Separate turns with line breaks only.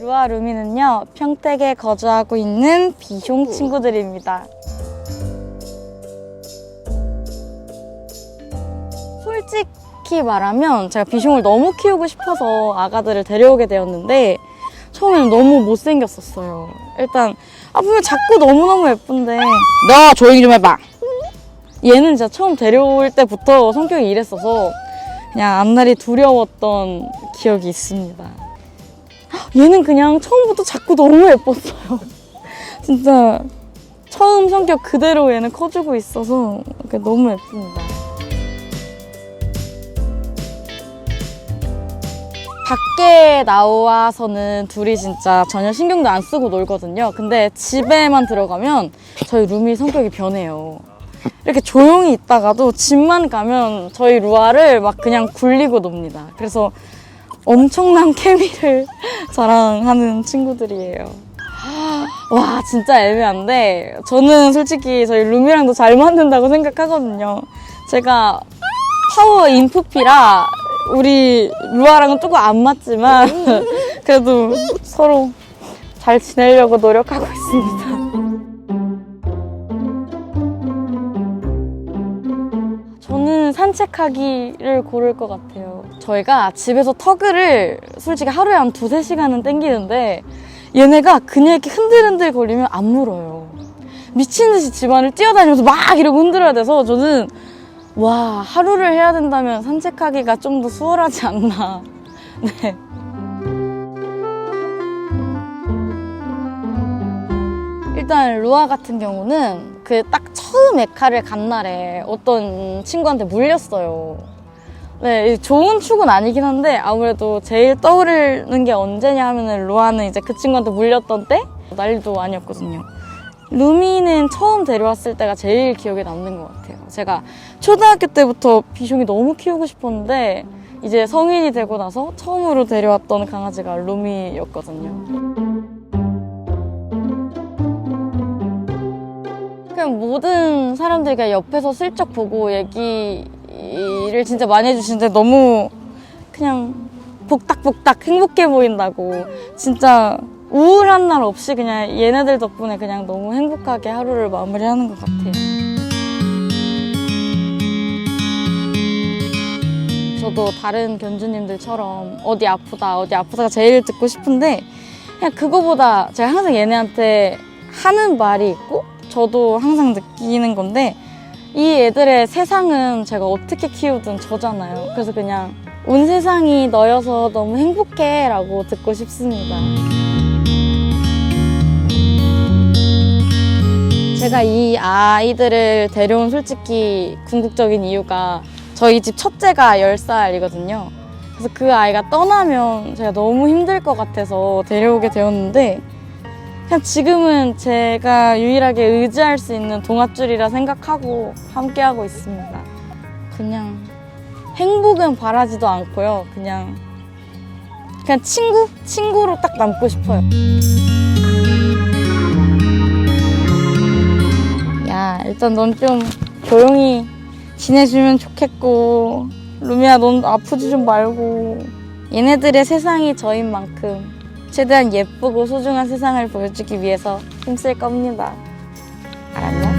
루아 루미는요 평택에 거주하고 있는 비숑 친구들입니다. 솔직히 말하면 제가 비숑을 너무 키우고 싶어서 아가들을 데려오게 되었는데 처음에는 너무 못생겼었어요. 일단 아 보면 자꾸 너무너무 예쁜데 너 조용히 좀 해봐. 얘는 진짜 처음 데려올 때부터 성격이 이랬어서 그냥 앞날이 두려웠던 기억이 있습니다. 얘는 그냥 처음부터 자꾸 너무 예뻤어요. 진짜 처음 성격 그대로 얘는 커주고 있어서 너무 예쁩니다. 밖에 나와서는 둘이 진짜 전혀 신경도 안 쓰고 놀거든요. 근데 집에만 들어가면 저희 룸이 성격이 변해요. 이렇게 조용히 있다가도 집만 가면 저희 루아를 막 그냥 굴리고 놉니다. 그래서 엄청난 케미를 자랑하는 친구들이에요. 와, 진짜 애매한데, 저는 솔직히 저희 룸이랑도 잘 맞는다고 생각하거든요. 제가 파워 인프피라 우리 루아랑은 조금 안 맞지만, 그래도 서로 잘 지내려고 노력하고 있습니다. 저는 산책하기를 고를 것 같아요. 저희가 집에서 터그를 솔직히 하루에 한 두세 시간은 땡기는데 얘네가 그냥 이렇게 흔들흔들 거리면 안 물어요. 미친 듯이 집안을 뛰어다니면서 막 이러고 흔들어야 돼서 저는 와, 하루를 해야 된다면 산책하기가 좀 더 수월하지 않나. 네. 일단 루아 같은 경우는 그 딱 처음 에카를 간 날에 어떤 친구한테 물렸어요. 네, 이 좋은 축은 아니긴 한데 아무래도 제일 떠오르는 게 언제냐 하면은 루아는 이제 그 친구한테 물렸던 때 난리도 아니었거든요. 루미는 처음 데려왔을 때가 제일 기억에 남는 것 같아요. 제가 초등학교 때부터 비숑이 너무 키우고 싶었는데 이제 성인이 되고 나서 처음으로 데려왔던 강아지가 루미였거든요. 그냥 모든 사람들이 옆에서 슬쩍 보고 얘기 를 진짜 많이 해주시는데 너무 그냥 복닥복닥 행복해 보인다고 진짜 우울한 날 없이 그냥 얘네들 덕분에 그냥 너무 행복하게 하루를 마무리하는 것 같아요. 저도 다른 견주님들처럼 어디 아프다 어디 아프다가 제일 듣고 싶은데 그냥 그거보다 제가 항상 얘네한테 하는 말이 있고 저도 항상 느끼는 건데 이 애들의 세상은 제가 어떻게 키우든 저잖아요. 그래서 그냥 온 세상이 너여서 너무 행복해 라고 듣고 싶습니다. 제가 이 아이들을 데려온 솔직히 궁극적인 이유가 저희 집 첫째가 10살이거든요. 그래서 그 아이가 떠나면 제가 너무 힘들 것 같아서 데려오게 되었는데 그냥 지금은 제가 유일하게 의지할 수 있는 동아줄이라 생각하고 함께하고 있습니다. 그냥 행복은 바라지도 않고요. 그냥 그냥 친구? 친구로 딱 남고 싶어요. 야, 일단 넌 좀 조용히 지내주면 좋겠고, 루미야, 넌 아프지 좀 말고. 얘네들의 세상이 저인 만큼 최대한 예쁘고 소중한 세상을 보여주기 위해서 힘쓸 겁니다. 알았나?